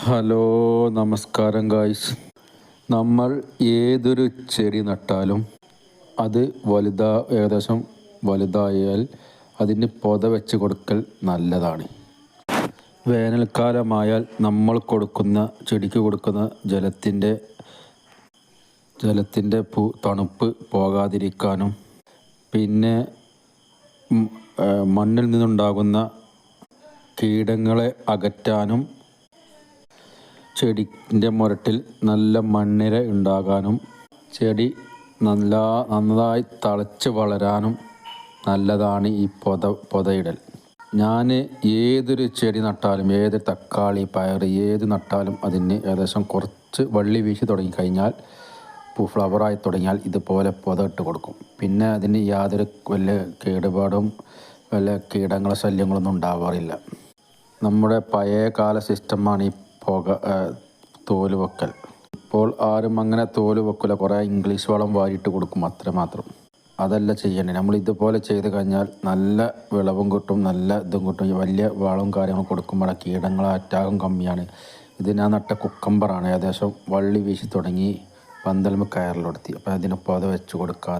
Hello നമസ്കാരം guys നമ്മൾ ഏതൊരു ചെടി നട്ടാലും അത് വലുതാ ഏകദേശം വലുതായാൽ അതിന് പൊത വെച്ച് കൊടുക്കൽ നല്ലതാണ്. വേനൽക്കാലമായാൽ നമ്മൾ കൊടുക്കുന്ന ചെടിക്ക് കൊടുക്കുന്ന ജലത്തിന്റെ ജലത്തിന്റെ പൂ തണുപ്പ് പോകാതിരിക്കാനും പിന്നെ മണ്ണിൽ നിന്നുണ്ടാകുന്ന കീടങ്ങളെ അകറ്റാനും ചെടിന്റെ മുരട്ടിൽ നല്ല മണ്ണിര ഉണ്ടാകാനും ചെടി നല്ല നന്നായി തളച്ച് വളരാനും നല്ലതാണ് ഈ പൊത പൊതയിടൽ. ഞാൻ ഏതൊരു ചെടി നട്ടാലും ഏത് തക്കാളി പയർ ഏത് നട്ടാലും അതിന് ഏകദേശം കുറച്ച് വള്ളി വീശി തുടങ്ങിക്കഴിഞ്ഞാൽ പൂ ഫ്ലവറായി തുടങ്ങിയാൽ ഇതുപോലെ പൊത ഇട്ട് കൊടുക്കും. പിന്നെ അതിന് യാതൊരു വല്ല കേടുപാടും വല്ല കീടങ്ങളോ ശല്യങ്ങളൊന്നും ഉണ്ടാവാറില്ല. നമ്മുടെ പഴയ കാല സിസ്റ്റമാണ് ഈ പുക തോൽ വെക്കൽ. ഇപ്പോൾ ആരും അങ്ങനെ തോൽ വെക്കില്ല കുറേ ഇംഗ്ലീഷ് വളം വാരിയിട്ട് കൊടുക്കും അത്ര മാത്രം. അതല്ല ചെയ്യേണ്ടത്. നമ്മൾ ഇതുപോലെ ചെയ്ത് കഴിഞ്ഞാൽ നല്ല വിളവും കിട്ടും നല്ല ഇതും കിട്ടും. വലിയ വളവും കാര്യങ്ങളും കൊടുക്കുമ്പോൾ കീടങ്ങളെ അറ്റാകും കമ്മിയാണ്. ഇത് ഞാൻ നട്ട കുക്കമ്പറാണ് ഏകദേശം വള്ളി വീശി തുടങ്ങി പന്തൽമ കയറിലെടുത്തി അപ്പോൾ അതിനൊപ്പം അത് വെച്ച് കൊടുക്കുക